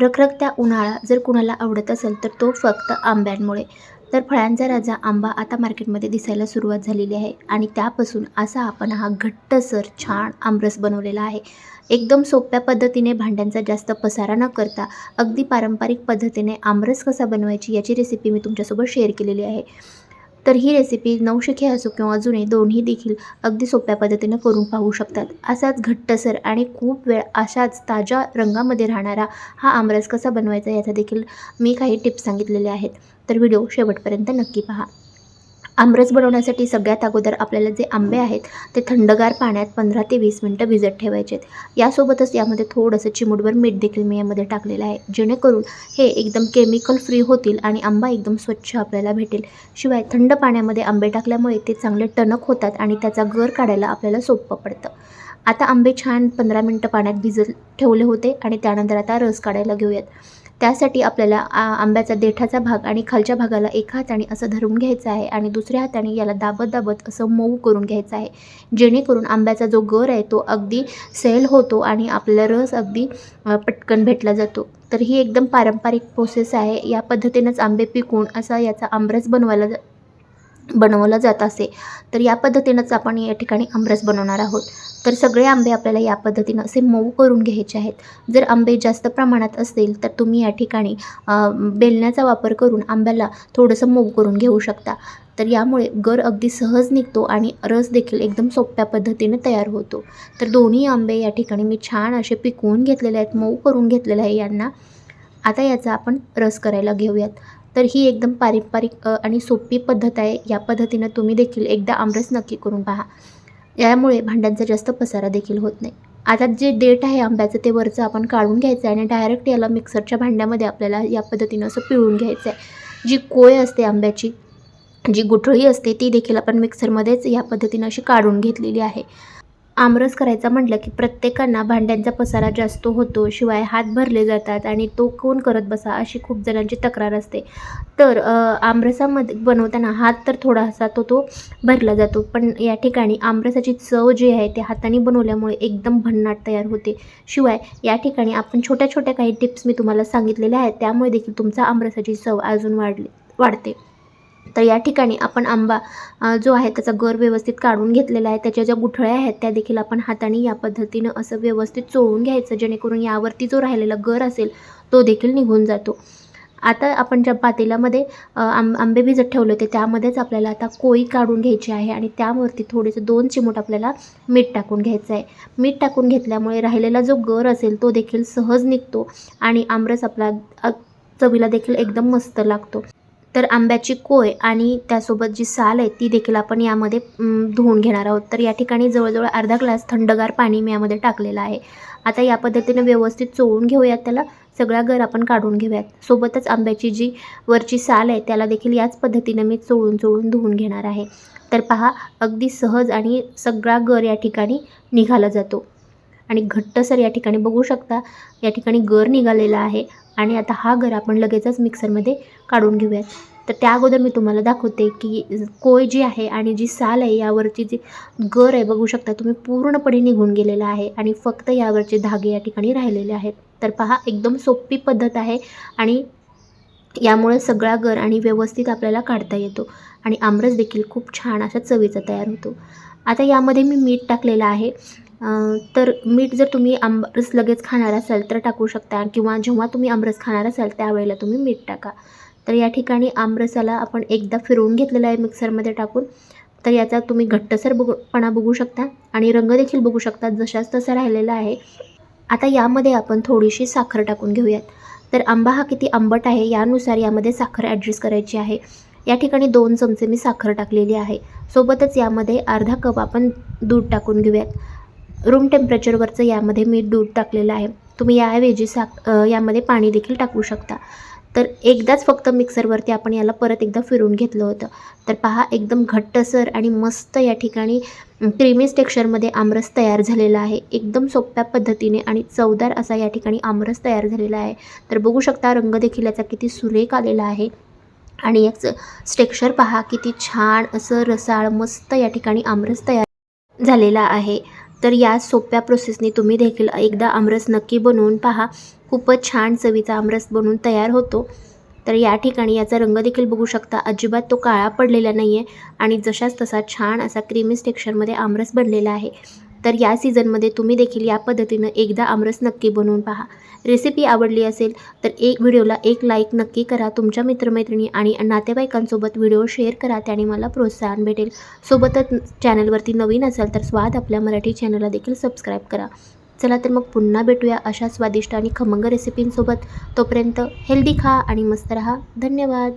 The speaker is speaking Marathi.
रखरखत्या उन्हाळा जर कुणाला आवडत असेल तर तो फक्त आंब्यांमुळे. तर फळांचा राजा आंबा आता मार्केटमध्ये दिसायला सुरुवात झालेली आहे आणि त्यापासून असा आपण हा घट्टसर छान आमरस बनवलेला आहे. एकदम सोप्या पद्धतीने भांड्यांचा जास्त पसारा न करता अगदी पारंपरिक पद्धतीने आमरस कसा बनवायची याची रेसिपी मी तुमच्यासोबत शेअर केलेली आहे. तर ही रेसिपी नवशिके असो किंवा जुने दोन्ही देखील अगदी सोप्या पद्धतीनं करून पाहू शकतात. असाच घट्टसर आणि खूप वेळ अशाच ताज्या रंगामध्ये राहणारा हा आमरस कसा बनवायचा याचा देखील मी काही टिप्स सांगितलेले आहेत. तर व्हिडिओ शेवटपर्यंत नक्की पहा. आमरस बनवण्यासाठी सगळ्यात अगोदर आपल्याला जे आंबे आहेत ते थंडगार पाण्यात पंधरा ते वीस मिनटं भिजत ठेवायचे आहेत. यासोबतच यामध्ये थोडंसं चिमुटभर मीठ देखील मी यामध्ये टाकलेलं आहे. जेणेकरून हे एकदम केमिकल फ्री होतील आणि आंबा एकदम स्वच्छ आपल्याला भेटेल. शिवाय थंड पाण्यामध्ये आंबे टाकल्यामुळे ते चांगले टणक होतात आणि त्याचा गर काढायला आपल्याला सोपं पडतं. आता आंबे छान पंधरा मिनटं पाण्यात भिजत ठेवले होते आणि त्यानंतर आता रस काढायला घेऊयात. त्यासाठी आपल्याला आ आंब्याचा देठाचा भाग आणि खालच्या भागाला एका हाताने असं धरून घ्यायचं आहे आणि दुसऱ्या हाताने याला दाबत दाबत असं मऊ करून घ्यायचं आहे. जेणेकरून आंब्याचा जो गर आहे तो अगदी सैल होतो आणि आपल्याला रस अगदी पटकन भेटला जातो. तर ही एकदम पारंपरिक प्रोसेस आहे. या पद्धतीनंच आंबे पिकवून असा याचा आमरस बनवायला जा- बनवलं जात असे. तर या पद्धतीनंच आपण या ठिकाणी आमरस बनवणार आहोत. तर सगळे आंबे आपल्याला या पद्धतीनं असे मऊ करून घ्यायचे आहेत. जर आंबे जास्त प्रमाणात असतील तर तुम्ही या ठिकाणी बेलण्याचा वापर करून आंब्याला थोडंसं मऊ करून घेऊ शकता. तर यामुळे गर अगदी सहज निघतो आणि रस देखील एकदम सोप्या पद्धतीने तयार होतो. तर दोन्ही आंबे या ठिकाणी मी छान असे पिकवून घेतलेले आहेत मऊ करून घेतलेले आहे यांना. आता याचा आपण रस करायला घेऊयात. तर ही एकदम पारंपरिक आणि सोपी पद्धत आहे. या पद्धतीनं तुम्ही देखील एकदा आमरस नक्की करून पहा. यामुळे भांड्यांचा जास्त पसारा देखील होत नाही. आता जे डेट आहे आंब्याचं ते वरचं आपण काढून घ्यायचं आहे आणि डायरेक्ट याला मिक्सरच्या भांड्यामध्ये आपल्याला या पद्धतीनं असं पिळून घ्यायचं आहे जी कोय असते आंब्याची जी गुठळी असते ती देखील आपण मिक्सरमध्येच या पद्धतीनं अशी काढून घेतलेली आहे. आमरस करायचा म्हटलं की प्रत्येकांना भांड्यांचा पसारा जास्त होतो शिवाय हात भरले जातात आणि तो कोण करत बसा अशी खूप जणांची तक्रार असते. तर आमरसामध्ये बनवताना हात तर थोडासा तो तो भरला जातो पण या ठिकाणी आमरसाची चव जी आहे ते हाताने बनवल्यामुळे एकदम भन्नाट तयार होते. शिवाय या ठिकाणी आपण छोट्या छोट्या काही टिप्स मी तुम्हाला सांगितलेल्या आहेत त्यामुळे देखील तुमचा आमरसाची चव अजून वाढली वाढते. तर या ठिकाणी आपण आंबा जो आहे त्याचा गर व्यवस्थित काढून घेतलेला आहे. त्याच्या ज्या गुठळ्या आहेत त्या देखील आपण हाताने या पद्धतीनं असं व्यवस्थित चोळून घ्यायचं जेणेकरून यावरती जो राहिलेला गर असेल तो देखील निघून जातो. आता आपण ज्या पातेल्यामध्ये आंब आंबे भिजत ठेवले होते त्यामध्येच आपल्याला आता कोळी काढून घ्यायची आहे आणि त्यावरती थोडेसे दोन चिमूट आपल्याला मीठ टाकून घ्यायचं आहे. मीठ टाकून घेतल्यामुळे राहिलेला जो गर असेल तो देखील सहज निघतो आणि आमरस आपला चवीला देखील एकदम मस्त लागतो. तर आंब्याची कोय आणि त्यासोबत जी साल आहे ती देखील आपण यामध्ये धुवून घेणार आहोत. तर या ठिकाणी जवळजवळ अर्धा ग्लास थंडगार पाणी मी यामध्ये टाकलेलं आहे. आता या पद्धतीने व्यवस्थित चोळून घेऊयात त्याला. सगळा गर आपण काढून घेऊयात. सोबतच आंब्याची जी वरची साल आहे त्याला देखील याच पद्धतीने मी चोळून चोळून धुवून घेणार आहे. तर पहा अगदी सहज आणि सगळा गर या ठिकाणी निघाला जातो. आणि घट्टसर या ठिकाणी बघू शकता या ठिकाणी गर निघालेला आहे. आणि आता हा गर आपण लगेचच मिक्सरमध्ये काढून घेऊयात. तर त्या अगोदर मी तुम्हाला दाखवते की कोय जी आहे आणि जी साल आहे यावरची जी गर आहे बघू शकता तुम्ही पूर्णपणे निघून गेलेला आहे आणि फक्त यावरचे धागे या ठिकाणी राहिलेले आहेत. तर पहा एकदम सोपी पद्धत आहे आणि यामुळे सगळा गर आणि व्यवस्थित आपल्याला काढता येतो आणि आमरस देखील खूप छान अशा चवीचा तयार होतो. आता यामध्ये मी मीठ टाकलेलं आहे. तर मीठ जर तुम्ही आमरस लगेच खाणार असाल तर टाकू शकता किंवा जेव्हा तुम्ही आमरस खाणार असाल त्यावेळेला तुम्ही मीठ टाका. तर या ठिकाणी आमरसाला आपण एकदा फिरवून घेतलेला आहे मिक्सरमध्ये टाकून. तर याचा तुम्ही घट्टसर बघूपणा बघू शकता आणि रंग देखील बघू शकता जशाच तसा राहिलेला आहे. आता यामध्ये आपण थोडीशी साखर टाकून घेऊयात. तर आंबा हा किती आंबट आहे यानुसार यामध्ये साखर ॲडजस्ट करायची आहे. या ठिकाणी दोन चमचे मी साखर टाकलेली आहे. सोबतच यामध्ये अर्धा कप आपण दूध टाकून घेऊयात. रूम टेम्परेचरवरचं यामध्ये मी दूध टाकलेलं आहे. तुम्ही याऐवजी साक यामध्ये पाणी देखील टाकू शकता. तर एकदाच फक्त मिक्सरवरती आपण याला परत एकदा फिरून घेतलं होतं. तर पहा एकदम घट्टसर आणि मस्त या ठिकाणी क्रीमीज टेक्स्चरमध्ये आमरस तयार झालेला आहे. एकदम सोप्या पद्धतीने आणि चवदार असा या ठिकाणी आमरस तयार झालेला आहे. तर बघू शकता रंग देखील याचा किती सुरेख आलेला आहे. आणि याचं स्टेक्चर पहा किती छान असं रसाळ मस्त या ठिकाणी आमरस तयार झालेला आहे. तर या सोप्या प्रोसेसने तुम्ही देखील एकदा आमरस नक्की बनवून पहा. खूपच छान चवीचा आमरस बनून तयार होतो. तर या ठिकाणी याचा रंग देखील बघू शकता. अजिबात तो काळा पडलेला नाही आहे आणि जशाच तसा छान असा क्रीमी टेक्स्चरमध्ये आमरस बनलेला आहे. तर या सीझनमध्ये तुम्ही देखील या पद्धतीनं एकदा आमरस नक्की बनवून पहा. रेसिपी आवडली असेल तर एक व्हिडिओला एक लाईक नक्की करा. तुमच्या मित्रमैत्रिणी आणि नातेवाईकांसोबत व्हिडिओ शेअर करा. त्याने मला प्रोत्साहन भेटेल. सोबतच चॅनलवरती नवीन असाल तर स्वाद आपल्या मराठी चॅनलला देखील सबस्क्राईब करा. चला तर मग पुन्हा भेटूया अशा स्वादिष्ट आणि खमंग रेसिपींसोबत तोपर्यंत हेल्दी खा आणि मस्त रहा. धन्यवाद.